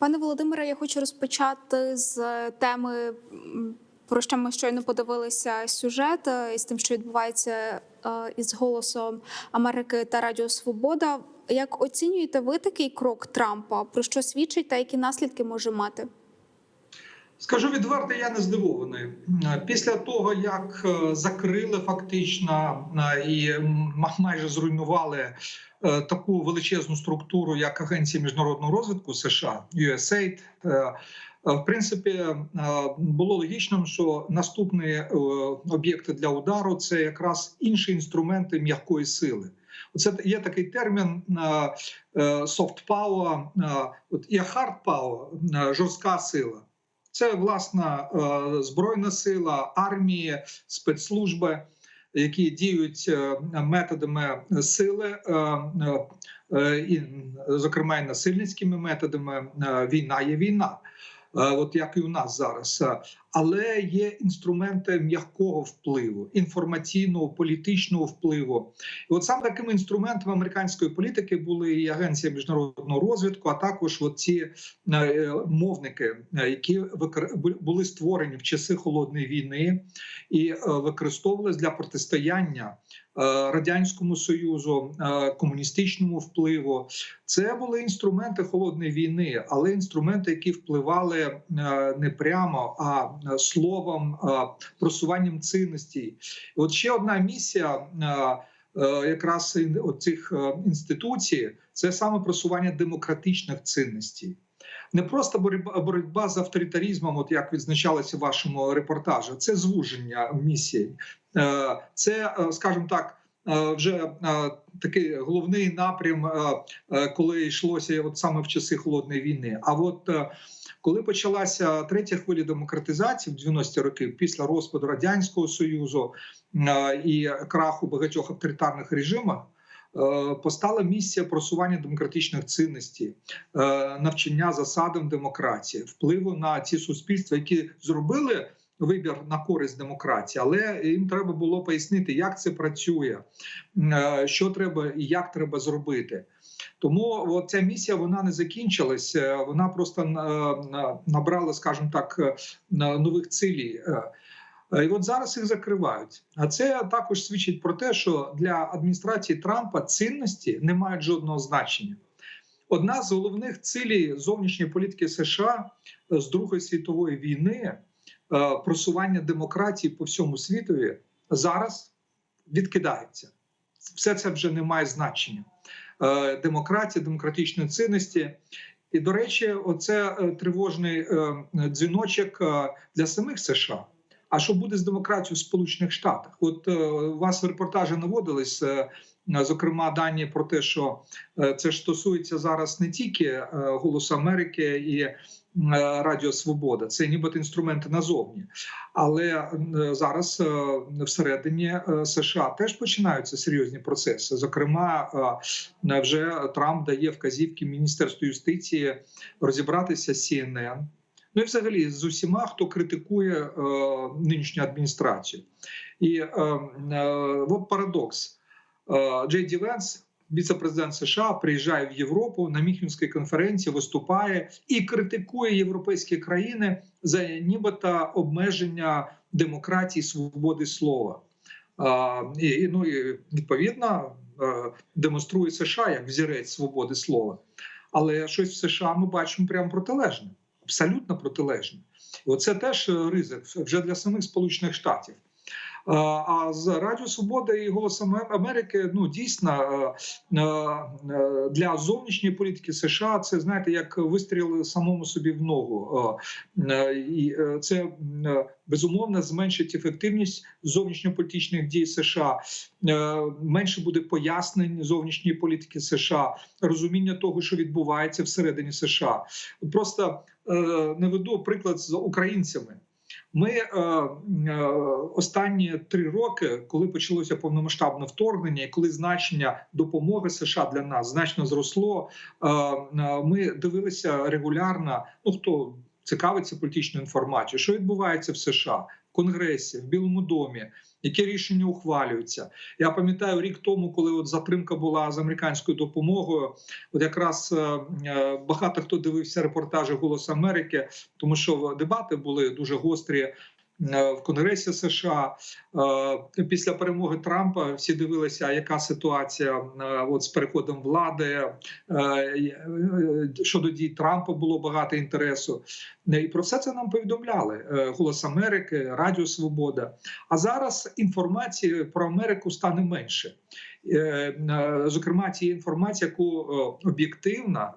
Пане Володимире, я хочу розпочати з теми, про що ми щойно подивилися сюжет е, із тим, що відбувається е, із голосом Америки та Радіо Свобода. Як оцінюєте ви такий крок Трампа? Про що свідчить та які наслідки може мати? Скажу відверто, я не здивований. Після того, як е, закрили фактично е, і майже зруйнували е, таку величезну структуру, як Агенція міжнародного розвитку США, USAID, е, е, в принципі, е, було логічним, що наступні е, об'єкти для удару це якраз інші інструменти м'якої сили. Оце є такий термін е, е, soft power, е, от і hard power, е, жорстка сила. Це власна е, збройна сила, армії, спецслужби, які діють е, методами сили, е, е, і, зокрема і насильницькими методами. Війна є війна, от як і у нас зараз. Але є інструменти м'якого впливу, інформаційного, політичного впливу. І от саме такими інструментами американської політики були і агенція міжнародного розвитку, а також от ці е, мовники, е, які були створені в часи холодної війни і е, використовувалися для протистояння радянському союзу, комуністичному впливу. Це були інструменти холодної війни, але інструменти, які впливали не прямо, а словом, е, просуванням цінностей. От ще одна місія. е, е, Якраз цих інституцій це саме просування демократичних цінностей. Не просто боротьба, боротьба з авторитарізмом, от як відзначалося в вашому репортажі, це звуження місії, Е, це, е, скажімо так, е, вже е, такий головний напрям, е, е, коли йшлося от саме в часи холодної війни. А от е, коли почалася третя хвиля демократизації в 90-ті роки, після розпаду радянського союзу е, і краху багатьох авторитарних режимів, е, постала місія просування демократичних цінностей, е, навчання засадам демократії, впливу на ці суспільства, які зробили. Вибір на користь демократії, але їм треба було пояснити, як це працює, що треба і як треба зробити. Тому ця місія вона не закінчилася, вона просто е, набрала, скажімо так, е, нових цілей. Е, І от зараз їх закривають. А це також свідчить про те, що для адміністрації Трампа цінності не мають жодного значення. Одна з головних цілей зовнішньої політики США з Другої світової війни е, просування демократії по всьому світові зараз відкидається. Все це вже не має значення. Е, Демократія, демократичні цінності. І, до речі, оце е, тривожний е, дзвіночок для самих США. А що буде з демократією в Сполучених Штатах? От у вас в репортажі наводились, зокрема, дані про те, що е, це ж стосується зараз не тільки е, Голосу Америки і е, Радіо Свобода, це нібито інструменти назовні. Але е, зараз е, всередині е, США теж починаються серйозні процеси. Зокрема, е, вже Трамп дає вказівки Міністерству юстиції розібратися з CNN, Ну і взагалі з усіма, хто критикує е, нинішню адміністрацію. І е, е, от парадокс. Е, Джей Ді Венс, віце-президент США, приїжджає в Європу на Мюнхенській конференції, виступає і критикує європейські країни за нібито обмеження демократії, свободи слова. Е, і, ну, і відповідно е, демонструє США як взірець свободи слова. Але щось в США ми бачимо прямо протилежне абсолютно протилежне. Оце теж ризик вже для самих Сполучених Штатів. Е, А з Радіо Свобода і Голосом Америки ну дійсно е, е, для зовнішньої політики США це знаєте як вистріл самому собі в ногу. Е, е, І е, це е, безумовно зменшить ефективність зовнішньополітичних дій США. Е, Менше буде пояснень зовнішньої політики США, розуміння того, що відбувається всередині США. Просто е, наведу приклад з українцями. Ми е, е, останні три роки, коли почалося повномасштабне вторгнення, і коли значення допомоги США для нас значно зросло, е, е, ми дивилися регулярно. Ну хто цікавиться політичною інформацією, що відбувається в США, Конгресі, в Білому домі, які рішення ухвалюються. Я пам'ятаю рік тому, коли от затримка була з американською допомогою. От якраз е, е, багато хто дивився репортажі Голос Америки, тому що дебати були дуже гострі. Е, В Конгресі США Е, після перемоги Трампа всі дивилися, яка ситуація е, от з переходом влади щодо дій Трампа було багато інтересу. І про все це нам повідомляли Голос Америки, Радіо Свобода. А зараз інформації про Америку стане менше. Е, е, Зокрема, тієї інформації, яку е, об'єктивно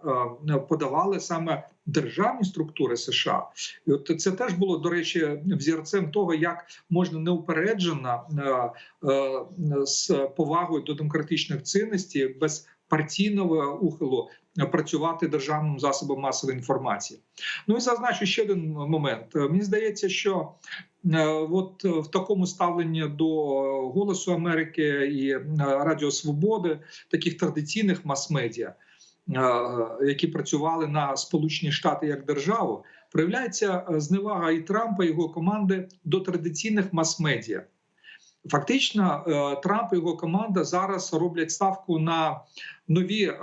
подавали саме державні структури США, і от це теж було до речі взірцем того, як можна неупереджено з повагою до демократичних цінностей без партійного ухилу працювати державним засобом масової інформації. Ну і зазначу ще один момент. Мені здається, що от в такому ставленні до голосу Америки і е, Радіо Свободи, таких традиційних мас-медіа, е, які працювали на Сполучені Штати як державу, проявляється е, зневага і Трампа і його команди до традиційних мас-медіа. Фактично, е, Трамп і його команда зараз роблять ставку на нові е,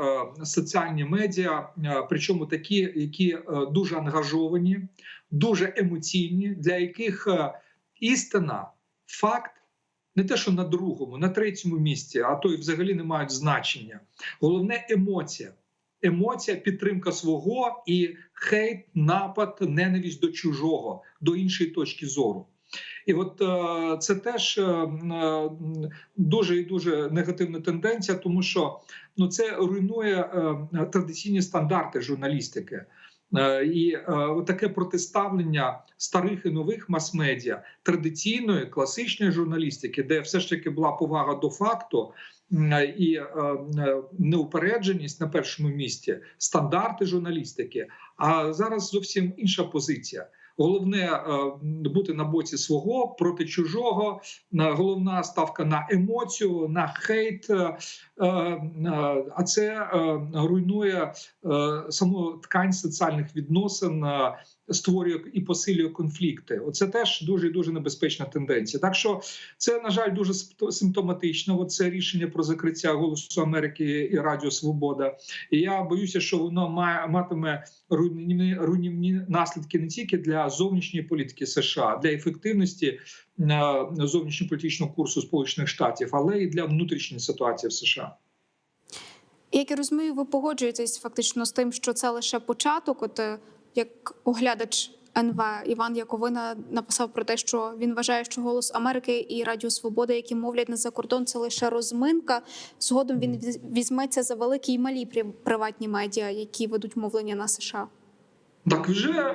соціальні медіа, е, причому такі, які дуже ангажовані, дуже емоційні, для яких істина, факт не те, що на другому, на третьому місці, а то й взагалі не мають значення. Головне емоція. Емоція, підтримка свого і хейт, напад, ненависть до чужого, до іншої точки зору. І от е, це теж е, е, дуже і дуже негативна тенденція, тому що ну це руйнує традиційні стандарти журналістики. І таке протиставлення старих і нових мас-медіа, традиційної класичної журналістики, де все ж таки була повага до факту і неупередженість на першому місці, стандарти журналістики. А зараз зовсім інша позиція. Головне е, бути на боці свого проти чужого. Головна ставка на емоцію, на хейт. е, е, е, А це е, руйнує е, саму ткань соціальних відносин, е, створює і посилює конфлікти. Оце теж дуже дуже небезпечна тенденція. Так що це на жаль дуже симпто- симптоматично. Оце рішення про закриття голосу Америки і Радіо Свобода. І я боюся, що воно має матиме руйнівні, руйнівні наслідки не тільки для зовнішньої політики США, для ефективності е, зовнішньополітичного курсу Сполучених Штатів, але і для внутрішньої ситуації в США. Як я розумію, ви погоджуєтесь фактично з тим, що це лише початок. От е, як оглядач НВ Іван Яковина написав про те, що він вважає, що голос Америки і Радіо Свобода, які мовлять на закордон, це лише розминка. Згодом він віз- візьметься за великі і малі прив- приватні медіа, які ведуть мовлення на США. Так вже е,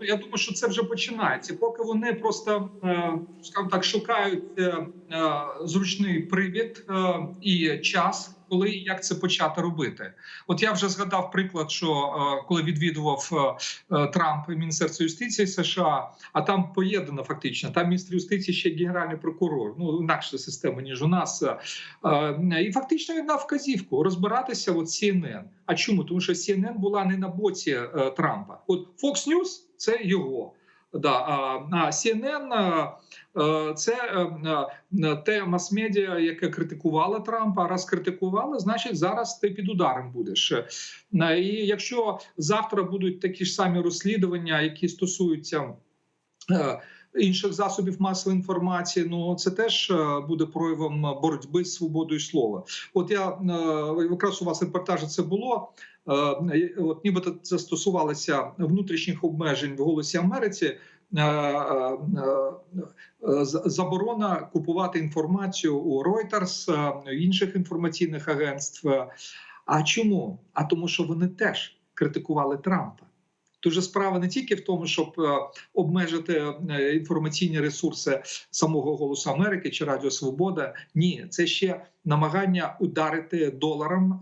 я думаю, що це вже починається. Поки вони просто е, скажімо так шукають е, зручний привід і час, коли і як це почати робити. От я вже згадав приклад, що е, коли відвідував е, е, Трамп Міністерство юстиції США, а там поєднано фактично. Там міністр юстиції ще генеральний прокурор. Ну інакша система ніж у нас. І фактично він дав вказівку розбиратися. От CNN. А чому? Тому що CNN була не на боці Трампа. От Fox News – це його. Да, а, CNN це е, е, те мас-медіа, яке критикувало Трампа. Раз критикувало, значить зараз ти під ударом будеш. Е, І якщо завтра будуть такі ж самі розслідування, які стосуються. е, Інших засобів масової інформації, ну це теж е, буде проявом боротьби з свободою слова. От я е, якраз у вас репортажі це було. Е, От нібито це стосувалося внутрішніх обмежень в голосі Америці. Е, е, Заборона купувати інформацію у Reuters, е, інших інформаційних агентств. А чому? А тому, що вони теж критикували Трампа. Дуже справа не тільки в тому, щоб обмежити інформаційні ресурси самого голосу Америки чи Радіо Свобода. Ні, це ще намагання ударити доларом.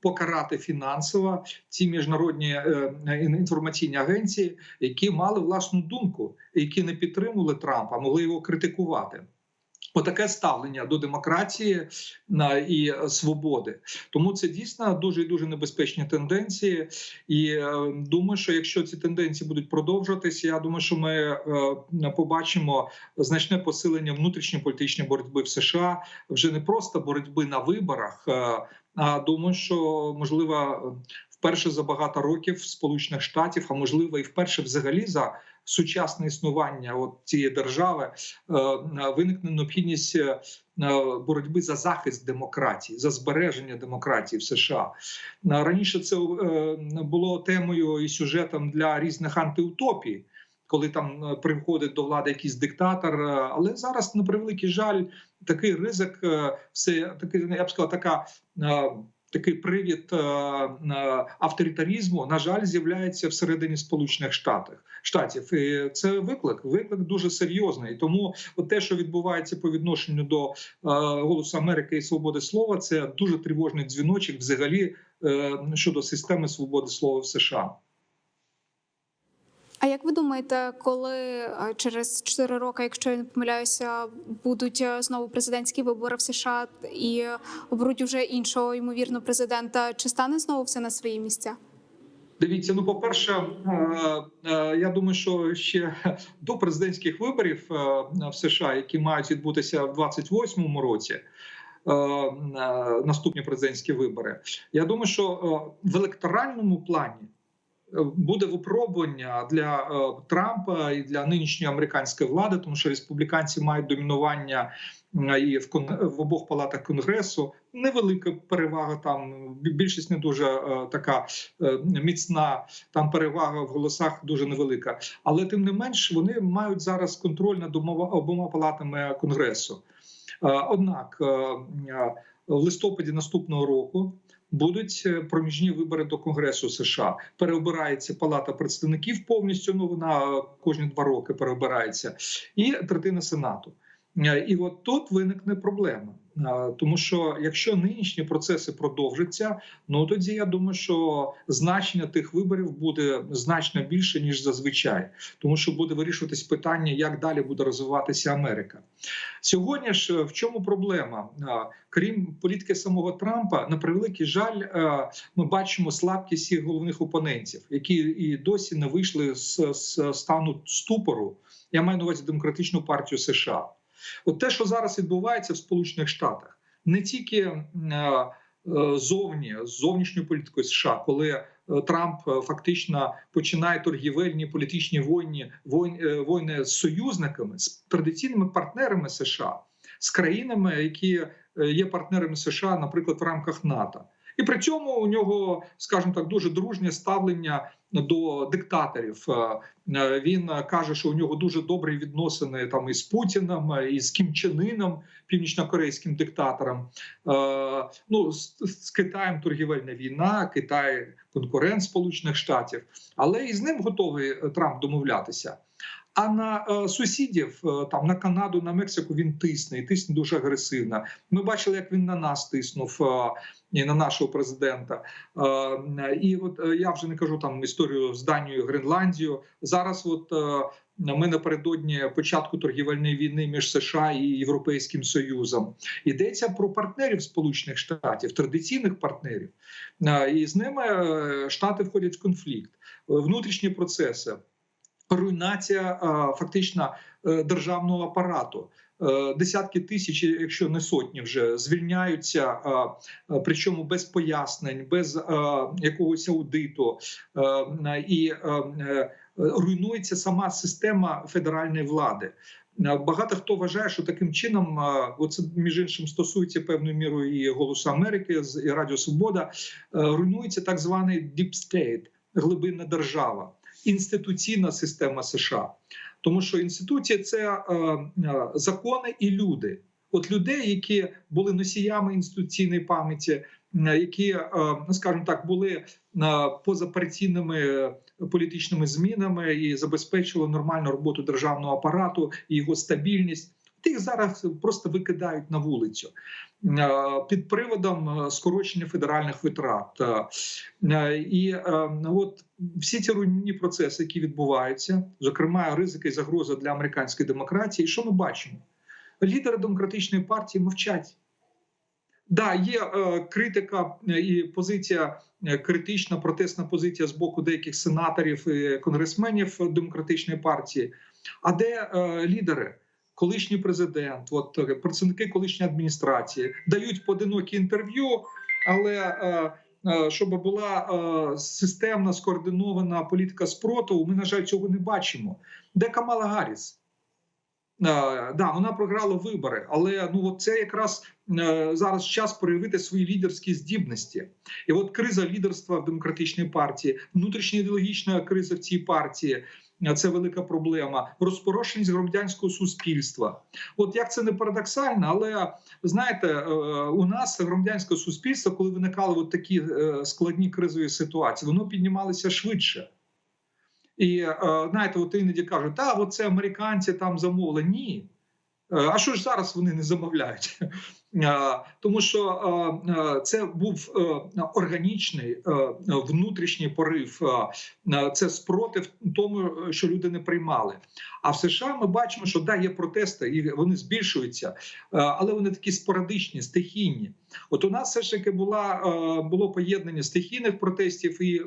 Е, Покарати фінансово ці міжнародні е, інформаційні агенції, які мали власну думку, які не підтримували Трампа, могли його критикувати. Отаке ставлення до демократії і свободи, тому це дійсно дуже і дуже небезпечні тенденції. І е, думаю, що якщо ці тенденції будуть продовжуватися, я думаю, що ми е, побачимо значне посилення внутрішньополітичної боротьби в США вже не просто боротьби на виборах. Е, а думаю, що можливо вперше за багато років Сполучених Штатів, а можливо, і вперше взагалі за сучасне існування от цієї держави е, виникне необхідність е, боротьби за захист демократії, за збереження демократії в США. Е, Раніше це е, було темою і сюжетом для різних антиутопій. Коли там е, приходить до влади якийсь диктатор, е, але зараз на превеликий жаль, такий ризик, е, все такий, я б сказав, така такий привід авторитарізму, на жаль, з'являється всередині Сполучених Штатів. Штатів, і це виклик, виклик дуже серйозний. Тому от те, що відбувається по відношенню до голосу Америки і свободи слова, це дуже тривожний дзвіночок, взагалі щодо системи свободи слова в США. А як ви думаєте, коли е, через 4 роки, якщо я не помиляюся, будуть е, знову президентські вибори в США і оберуть вже іншого ймовірно президента, чи стане знову все на свої місця? Дивіться, ну по перше, я думаю, що ще до президентських виборів в США, які мають відбутися в 28-му році. Наступні президентські вибори. Я думаю, що в електоральному плані буде випробування для Трампа і для нинішньої американської влади, тому що республіканці мають домінування і в в обох палатах конгресу. Невелика перевага. Там більшість не дуже е, така е, міцна. Там перевага в голосах дуже невелика. Але тим не менш вони мають зараз контроль над обома палатами конгресу. Е, однак в листопаді наступного року. Будуть проміжні вибори до Конгресу США. Переобирається Палата представників повністю. Ну вона кожні два роки переобирається, і третина сенату. І от тут виникне проблема, тому що якщо нинішні процеси продовжаться, ну тоді я думаю, що значення тих виборів буде значно більше ніж зазвичай, тому що буде вирішуватись питання, як далі буде розвиватися Америка. Сьогодні ж в чому проблема? Крім політики самого Трампа, на превеликий жаль, ми бачимо слабкість їх головних опонентів, які і досі не вийшли з стану ступору. Я маю на увазі демократичну партію США. От те, що зараз відбувається в Сполучених Штатах, не тільки е, зовні з зовнішньою політикою США, коли е, Трамп е, фактично починає торгівельні політичні війни, війни з союзниками, з традиційними партнерами США, з країнами, які є партнерами США, наприклад, в рамках НАТО. І при цьому у нього, скажімо так, дуже дружнє ставлення до диктаторів. Він каже, що у нього дуже добрі відносини там із Путіним, і з Кім Чен Іном, північно-корейським диктатором. Ну з Китаєм торгівельна війна, Китай конкурент Сполучених Штатів, але і з ним готовий Трамп домовлятися. А на е, сусідів, е, там на Канаду, на Мексику він тисне і тисне дуже агресивно. Ми бачили, як він на нас тиснув е, і на нашого президента. І от я вже не кажу там історію з Данією, Гренландією. Зараз, от ми напередодні початку торгівельної війни між США і Європейським Союзом йдеться про партнерів Сполучених Штатів, традиційних партнерів, і з ними штати входять в конфлікт, внутрішні процеси руйнація фактично е, державного апарату. Е, десятки тисяч, якщо не сотні, вже звільняються, причому без пояснень, без якогось аудиту, і руйнується сама система федеральної влади. Багато хто вважає, що таким чином, оце між іншим стосується певною мірою і голосу Америки і Радіо Свобода, е, руйнується так званий deep state, глибинна держава інституційна система США, тому що інституція це е, е, закони і люди. От людей, які були носіями інституційної пам'яті, які, е, скажімо так, були е, позапартійними політичними змінами і забезпечували нормальну роботу державного апарату і його стабільність. Тих зараз просто викидають на вулицю під приводом скорочення федеральних витрат. І от всі ці руйнівні процеси, які відбуваються, зокрема ризики і загроза для американської демократії, що ми бачимо? лідери демократичної партії мовчать. Да, є е, критика е, і позиція е, критична, протестна позиція з боку деяких сенаторів і конгресменів демократичної партії. А де е, лідери? Колишній президент, от е, представники колишньої адміністрації дають поодинокі інтерв'ю, але е, е, щоб була системна скоординована політика спротиву, ми на жаль цього не бачимо. Де Камала Гарріс? Да, вона програла вибори, але ну от це якраз зараз час проявити свої лідерські здібності. І от криза лідерства в демократичній партії, внутрішня ідеологічна криза в цій партії. Це велика проблема. Розпорошеність громадянського суспільства. От як це не парадоксально, але знаєте, е, у нас громадянське суспільство, коли виникали от такі е, складні кризові ситуації, воно піднімалося швидше. І е, знаєте, от іноді кажуть, та от це американці там замовили. Ні. А що ж зараз вони не замовляють? Е, Тому що е, е, це був органічний внутрішній порив, це спротив тому, що люди не приймали. А в США ми бачимо, що да, є протести, і вони збільшуються, але вони такі спорадичні, стихійні. От у нас все ж таки була було поєднання стихійних протестів і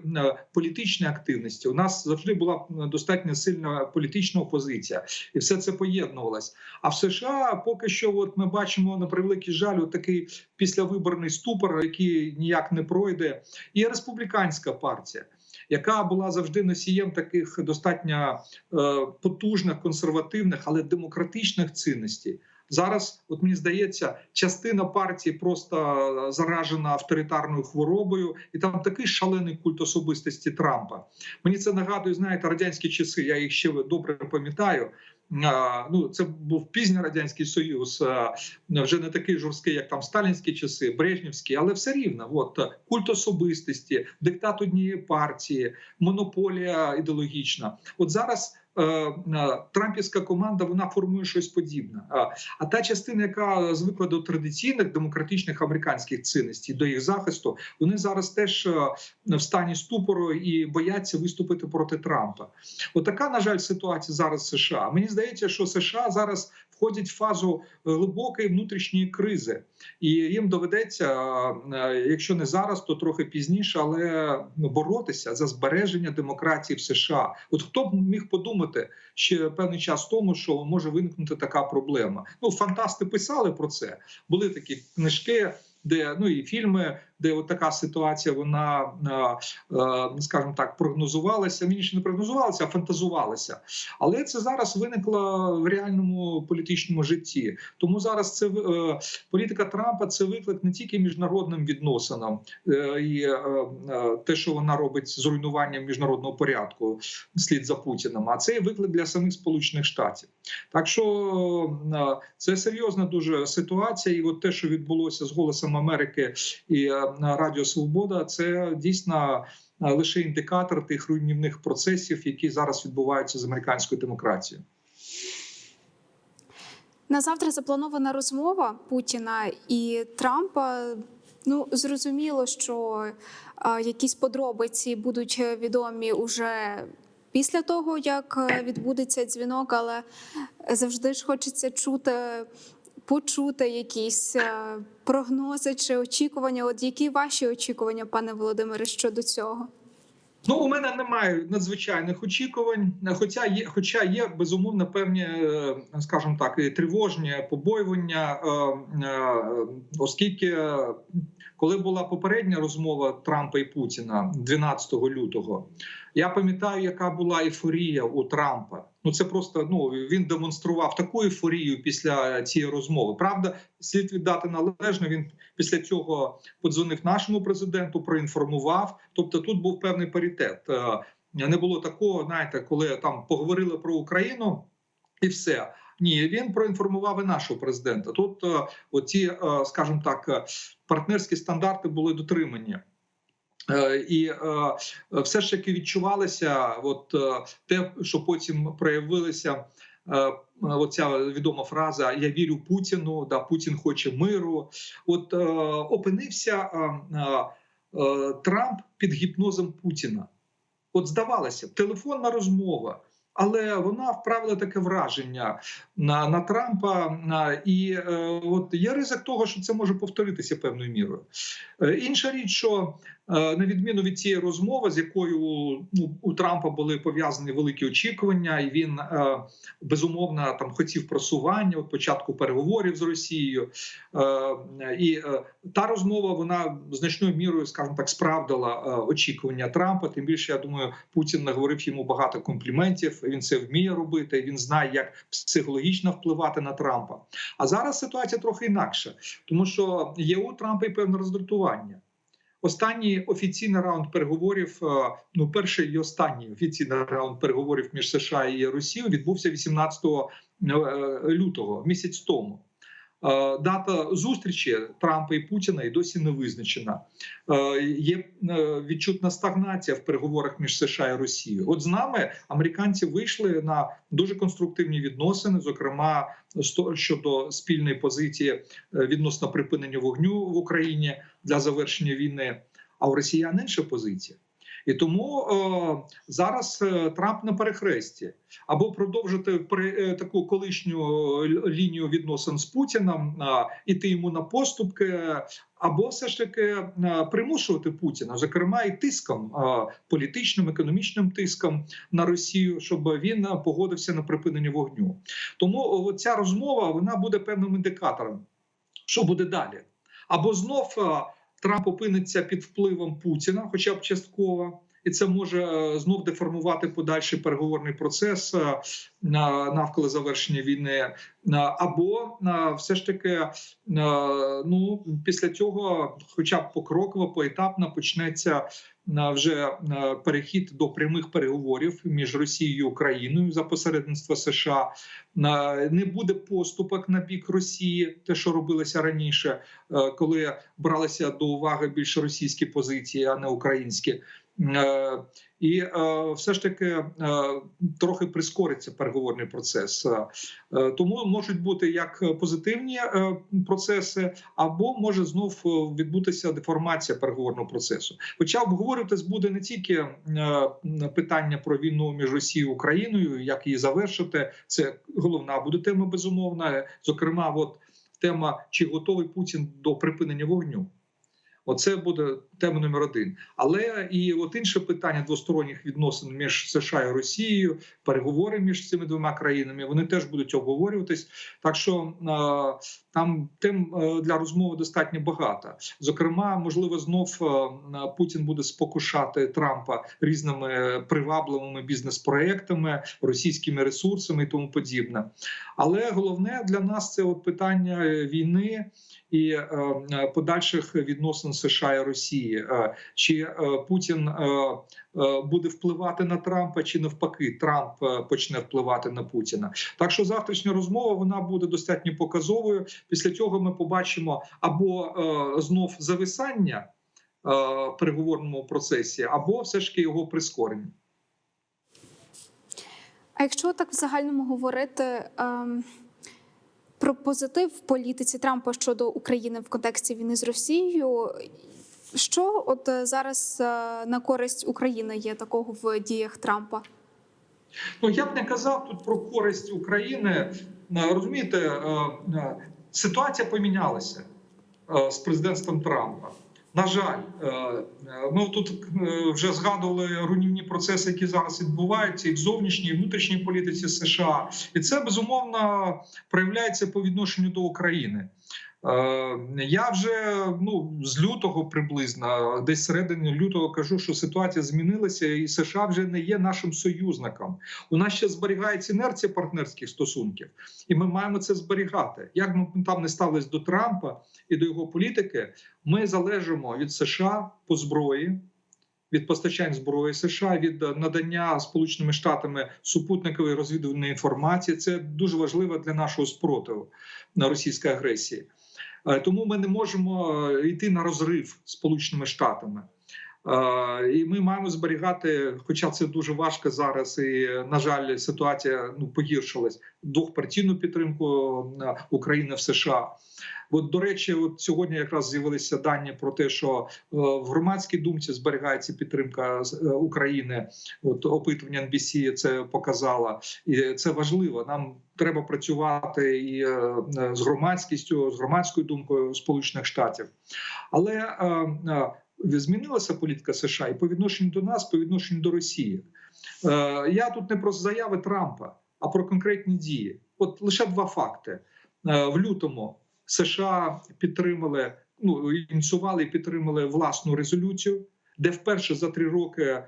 політичної активності. У нас завжди була достатньо сильна політична опозиція, і все це поєднувалось. А в США поки що, от ми бачимо на превеликий жаль, от такий післявиборний ступор, який ніяк не пройде. І республіканська партія. Яка була завжди носієм таких достатньо е, потужних, консервативних, але демократичних цінностей. Зараз, от мені здається, частина партії просто заражена авторитарною хворобою, і там такий шалений культ особистості Трампа. Мені це нагадує, знаєте, радянські часи. Я їх ще добре пам'ятаю. Ну, це був пізній радянський союз, вже не такий жорсткий, як там сталінські часи, брежнівські, але все рівно. От культ особистості, диктат однієї партії, монополія ідеологічна. От зараз. Е, е, Трампівська команда вона формує щось подібне. А, а та частина, яка звикла до традиційних демократичних американських цінностей, до їх захисту, вони зараз теж е, в стані ступору і бояться виступити проти Трампа. Отака, на жаль, ситуація зараз в США. Мені здається, що США зараз входять в фазу глибокої внутрішньої кризи, і їм доведеться, е, якщо не зараз, то трохи пізніше, але ну, боротися за збереження демократії в США. От хто б міг подумати ще певний час тому, що може виникнути така проблема? Ну, фантасти писали про це. Були такі книжки. Де ну і фільми, де от така ситуація, вона е, е, скажімо так, прогнозувалася. Ще не прогнозувалася, а фантазувалася. Але це зараз виникло в реальному політичному житті. Тому зараз це е, політика Трампа це виклик не тільки міжнародним відносинам і те, що вона робить з руйнуванням міжнародного порядку слід за Путіним, а це виклик для самих Сполучених Штатів. Так що це серйозна дуже ситуація, і от те, що відбулося з голосом Америки і е, Радіо Свобода, це дійсно е, лише індикатор тих руйнівних процесів, які зараз відбуваються з американською демократією. На завтра запланована розмова Путіна і Трампа. Ну, зрозуміло, що а, якісь подробиці будуть відомі уже після того, як е, відбудеться дзвінок, але завжди ж хочеться чути, почути якісь е, прогнози чи очікування. От які ваші очікування, пане Володимире, щодо цього? Ну, у мене немає надзвичайних очікувань, хоча є, хоча є безумовно певні, е, скажімо так, тривожні побоювання, е, е, оскільки е, коли була попередня розмова Трампа і Путіна 12 лютого, я пам'ятаю, яка була ейфорія у Трампа. Ну це просто ну він демонстрував таку ейфорію після цієї розмови. Правда, слід віддати належно. Він після цього подзвонив нашому президенту, проінформував. Тобто, тут був певний паритет. Е, Не було такого, знаєте, коли там поговорили про Україну і все. Ні, він проінформував і нашого президента. Тут е, оці, е, скажімо так, партнерські стандарти були дотримані. Е, І е, все ж таки відчувалося, от е, те, що потім проявилося. Оця відома фраза Я вірю Путіну, да Путін хоче миру. От е, опинився е, е, Трамп під гіпнозом Путіна. От здавалося, телефонна розмова, Але вона вправила таке враження на, на Трампа, на, і е, от є ризик того, що це може повторитися певною мірою. Е, інша річ, що на відміну від цієї розмови, з якою ну, у Трампа були пов'язані великі очікування, і він е, безумовно там хотів просування от початку переговорів з Росією. Е, і е, та розмова вона значною мірою, скажімо так, справдила е, очікування Трампа. Тим більше, я думаю, Путін наговорив йому багато компліментів. Він це вміє робити. Він знає, як психологічно впливати на Трампа. А зараз ситуація трохи інакша, тому що є у Трампа і певне роздратування. Останній офіційний раунд переговорів, е, ну перший і останній офіційний раунд переговорів між США і Росією відбувся 18 е, лютого, місяць тому. Е, Дата зустрічі Трампа і Путіна і досі не визначена. Є відчутна стагнація в переговорах між США і Росією. От з нами американці вийшли на дуже конструктивні відносини, зокрема щодо спільної позиції відносно припинення вогню в Україні для завершення війни. А у росіян інша позиція. І тому е, зараз е, Трамп на перехресті або продовжити при, е, таку колишню лінію відносин з Путіном, е, іти йому на поступки, або все ж таки е, примушувати Путіна, зокрема і тиском е, політичним, економічним тиском на Росію, щоб він погодився на припинення вогню. Тому о, ця розмова вона буде певним індикатором, що буде далі, або знов. е, Трамп опиниться під впливом Путіна, хоча б частково, і це може е, знов деформувати подальший переговорний процес е, на- навколо завершення війни. Е, Або все ж таки, ну після цього, хоча б покроково, поетапно почнеться вже перехід до прямих переговорів між Росією і Україною за посередництва США. Не буде поступок на бік Росії, те, що робилося раніше, коли бралися до уваги більше російські позиції, а не українські. Е, І е, все ж таки е, трохи прискориться переговорний процес. Тому можуть бути як позитивні процеси, або може знов відбутися деформація переговорного процесу. Хоча обговорюватись буде не тільки питання про війну між Росією і Україною, як її завершити. Це головна буде тема безумовна. Зокрема, от тема чи готовий Путін до припинення вогню. Оце буде тема номер один. Але і от інше питання двосторонніх відносин між США і Росією, переговори між цими двома країнами, вони теж будуть обговорюватись. Так що е, там тем е, для розмови достатньо багато. Зокрема, можливо, знов е, Путін буде спокушати Трампа різними привабливими бізнес-проектами, російськими ресурсами і тому подібне. Але головне для нас це от питання війни і е, е, подальших відносин США і Росії. Е, Чи Путін буде впливати на Трампа, чи навпаки, Трамп почне впливати на Путіна? Так що завтрашня розмова вона буде достатньо показовою. Після цього ми побачимо або знов зависання в переговорному процесі, або все ж таки його прискорення. А якщо так в загальному говорити ем, про позитив в політиці Трампа щодо України в контексті війни з Росією, що от е, зараз е, на користь України є такого в діях Трампа? Ну я б не казав тут про користь України. Е, Розумієте, ситуація помінялася з президентством Трампа. На жаль, е, е, ми тут е, вже згадували руйнівні процеси, які зараз відбуваються, і в зовнішній, і внутрішній політиці США, і це безумовно проявляється по відношенню до України. Е, Я вже ну з лютого приблизно, десь середини лютого кажу, що ситуація змінилася, і США вже не є нашим союзником. У нас ще зберігається інерція партнерських стосунків, і ми маємо це зберігати. Як ми там не ставились до Трампа і до його політики, ми залежимо від США по зброї. Від постачань зброї США від надання Сполученими Штатами супутникової розвідувальної інформації це дуже важливо для нашого спротиву на російській агресії. Е, Тому ми не можемо е, йти на розрив з Сполученими Штатами. І ми маємо зберігати, хоча це дуже важко зараз, і на жаль, ситуація ну погіршилась двохпартійну підтримку України в США. От, до речі, от сьогодні якраз з'явилися дані про те, що е, в громадській думці зберігається підтримка е, України. От опитування NBC це показало, і це важливо. Нам треба працювати і е, з громадськістю, з громадською думкою Сполучених Штатів. Але змінилася політика США і по відношенню до нас, по відношенню до Росії. Е, Я тут не про заяви Трампа, а про конкретні дії. От лише два факти Е, в лютому. США підтримали, ну ініціювали і підтримали власну резолюцію, де вперше за три роки е,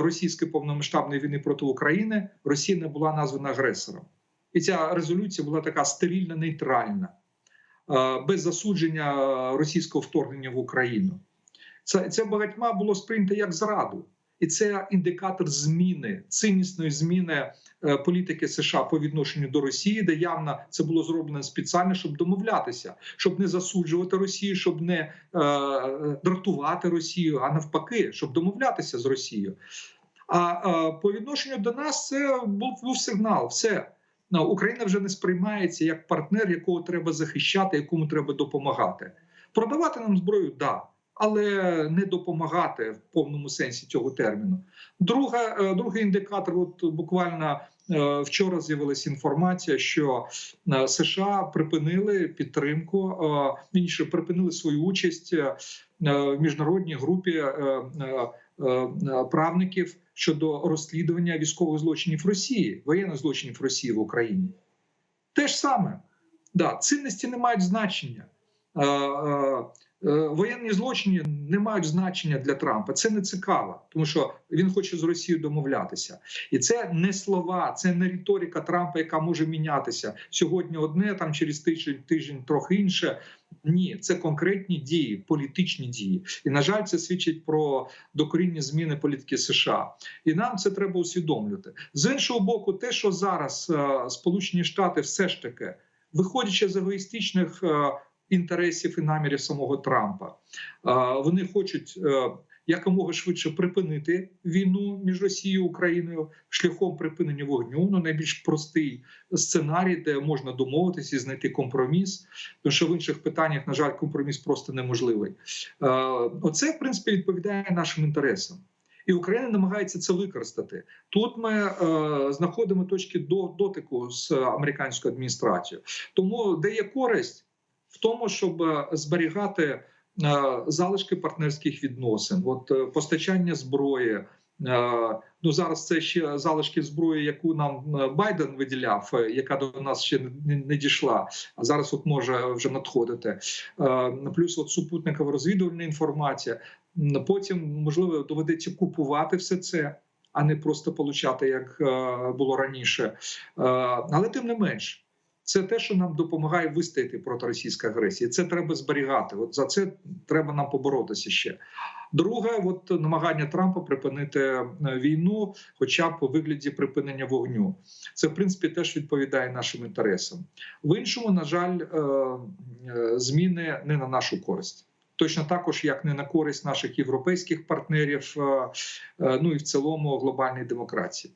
російської повномасштабної війни проти України Росія не була названа агресором, і ця резолюція була така стерильно нейтральна, е, без засудження російського вторгнення в Україну. Це, це багатьма було сприйнято як зраду, і це індикатор зміни ціннісної зміни е, політики США по відношенню до Росії, де явно це було зроблено спеціально, щоб домовлятися, щоб не засуджувати Росію, щоб не е, дратувати Росію, а навпаки, щоб домовлятися з Росією. А е, по відношенню до нас це був, був сигнал. Все Ну, Україна вже не сприймається як партнер, якого треба захищати, якому треба допомагати. Продавати нам зброю, да, але не допомагати в повному сенсі цього терміну. Друга, е, другий індикатор, от буквально е, вчора з'явилася інформація, що е, США припинили підтримку, інше припинили свою участь в міжнародній групі правників щодо розслідування військових злочинів Росії, воєнних злочинів Росії в Україні. Те ж саме, да, цінності не мають значення. Е, Воєнні злочини не мають значення для Трампа. Це не цікаво, тому що він хоче з Росією домовлятися, і це не слова, це не риторика Трампа, яка може мінятися сьогодні. Одне там через тиждень, тиждень трохи інше. Ні, це конкретні дії, політичні дії, і на жаль, це свідчить про докорінні зміни політики США. І нам це треба усвідомлювати. З іншого боку, те, що зараз е, Сполучені Штати все ж таки, виходячи з егоїстичних е, інтересів і намірів самого Трампа, вони хочуть. е, Якомога швидше припинити війну між Росією і Україною шляхом припинення вогню. Ну найбільш простий сценарій, де можна домовитися і знайти компроміс. Тому що в інших питаннях, на жаль, компроміс просто неможливий. Е, Оце в принципі відповідає нашим інтересам. І Україна намагається це використати. Тут ми е, знаходимо точки до дотику з американською адміністрацією. Тому де є користь в тому, щоб е, зберігати е, залишки партнерських відносин, от е, постачання зброї. Ну зараз це ще залишки зброї, яку нам Байден виділяв, яка до нас ще не, дійшла. А зараз от може вже надходити. Плюс от супутникова розвідувальна інформація. Потім можливо доведеться купувати все це, а не просто получати, як було раніше. Але тим не менш. Це те, що нам допомагає вистояти проти російської агресії. Це треба зберігати. От за це треба нам поборотися ще. Друге, от намагання Трампа припинити е, війну, хоча б у вигляді припинення вогню. Це в принципі теж відповідає нашим інтересам. В іншому, на жаль, е, е, зміни не на нашу користь. Точно також, як не на користь наших європейських партнерів, ну і в цілому глобальної демократії.